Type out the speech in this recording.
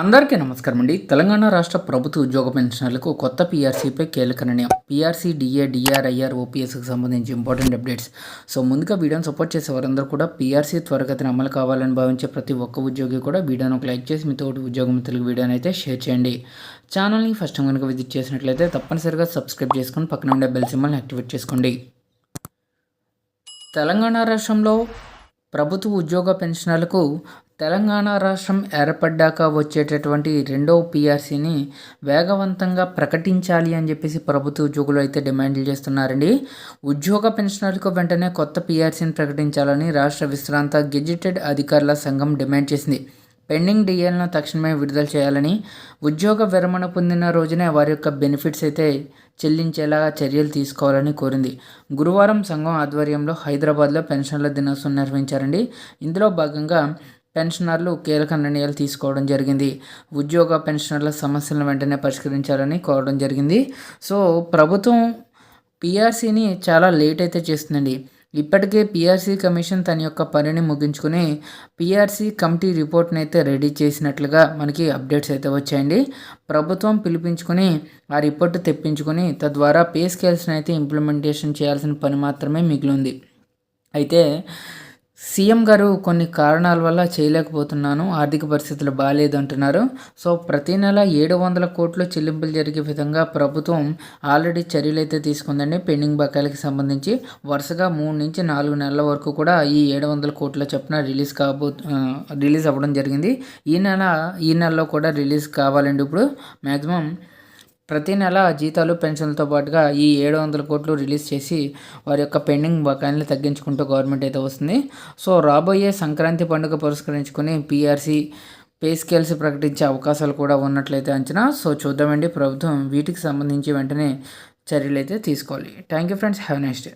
అందరికీ నమస్కారం అండి. తెలంగాణ రాష్ట్ర ప్రభుత్వ ఉద్యోగ పెన్షనర్లకు కొత్త పీఆర్సీపై కీలక నిర్ణయం. పీఆర్సీ డిఏ డిఆర్ఐఆర్ ఓపీఎస్కి సంబంధించి ఇంపార్టెంట్ అప్డేట్స్ సో ముందుగా వీడియోని సపోర్ట్ చేసే వారందరూ కూడా పీఆర్సీ త్వరగతిన అమలు కావాలని భావించే ప్రతి ఒక్క ఉద్యోగి కూడా వీడియోను ఒక లైక్ చేసి మీతో ఉద్యోగ మిత్రులకు వీడియోని అయితే షేర్ చేయండి. ఛానల్ని ఫస్ట్ కనుక విజిట్ చేసినట్లయితే తప్పనిసరిగా సబ్స్క్రైబ్ చేసుకొని పక్కన ఉండే బెల్ సింబల్ని యాక్టివేట్ చేసుకోండి. తెలంగాణ రాష్ట్రంలో ప్రభుత్వ ఉద్యోగ పెన్షనర్లకు తెలంగాణ రాష్ట్రం ఏర్పడ్డాక వచ్చేటటువంటి రెండవ పిఆర్సీని వేగవంతంగా ప్రకటించాలి అని చెప్పేసి ప్రభుత్వ ఉద్యోగులు అయితే డిమాండ్లు చేస్తున్నారండి. ఉద్యోగ పెన్షనర్లకు వెంటనే కొత్త పిఆర్సీని ప్రకటించాలని రాష్ట్ర విశ్రాంత గెజిటెడ్ అధికారుల సంఘం డిమాండ్ చేసింది. పెండింగ్ డిఎల్ను తక్షణమే విడుదల చేయాలని ఉద్యోగ విరమణ పొందిన రోజునే వారి యొక్క బెనిఫిట్స్ అయితే చెల్లించేలా చర్యలు తీసుకోవాలని కోరింది. గురువారం సంఘం ఆధ్వర్యంలో హైదరాబాద్లో పెన్షన్ల దినోత్సవం నిర్వహించారండి. ఇందులో భాగంగా పెన్షనర్లు కీలక నిర్ణయాలు తీసుకోవడం జరిగింది. ఉద్యోగ పెన్షనర్ల సమస్యలను వెంటనే పరిష్కరించాలని కోరడం జరిగింది. సో ప్రభుత్వం పిఆర్సీని చాలా లేట్ అయితే చేస్తుందండి. ఇప్పటికే పిఆర్సీ కమిషన్ తన యొక్క పనిని ముగించుకుని పిఆర్సీ కమిటీ రిపోర్ట్ని అయితే రెడీ చేసినట్లుగా మనకి అప్డేట్స్ అయితే వచ్చాయండి. ప్రభుత్వం పిలిపించుకుని ఆ రిపోర్ట్ తెప్పించుకుని తద్వారా పే స్కేల్స్ని అయితే ఇంప్లిమెంటేషన్ చేయాల్సిన పని మాత్రమే మిగిలింది అయితే సీఎం గారు కొన్ని కారణాల వల్ల చేయలేకపోతున్నాను. ఆర్థిక పరిస్థితులు బాగాలేదు అంటున్నారు. సో ప్రతి నెల ఏడు వందల కోట్లు చెల్లింపులు జరిగే విధంగా ప్రభుత్వం ఆల్రెడీ చర్యలు అయితే తీసుకుందండి. పెండింగ్ బకాయిలకి సంబంధించి వరుసగా మూడు నుంచి నాలుగు నెలల వరకు కూడా ఈ ఏడు వందల కోట్ల చొప్పున రిలీజ్ కాబో రిలీజ్ అవ్వడం జరిగింది. ఈ నెల ఈ నెలలో కూడా రిలీజ్ కావాలండి ఇప్పుడు. మ్యాక్సిమం ప్రతి నెల జీతాలు పెన్షన్లతో పాటుగా ఈ ఏడు వందల కోట్లు రిలీజ్ చేసి వారి యొక్క పెండింగ్ బకాయిల్ని తగ్గించుకుంటూ గవర్నమెంట్ అయితే వస్తుంది. సో రాబోయే సంక్రాంతి పండుగ పురస్కరించుకొని పీఆర్సీ పే స్కేల్స్ ప్రకటించే అవకాశాలు కూడా ఉన్నట్లయితే అంచనా. సో చూద్దామండి. ప్రభుత్వం వీటికి సంబంధించి వెంటనే చర్యలు అయితే తీసుకోవాలి. Thank you friends. Have next day.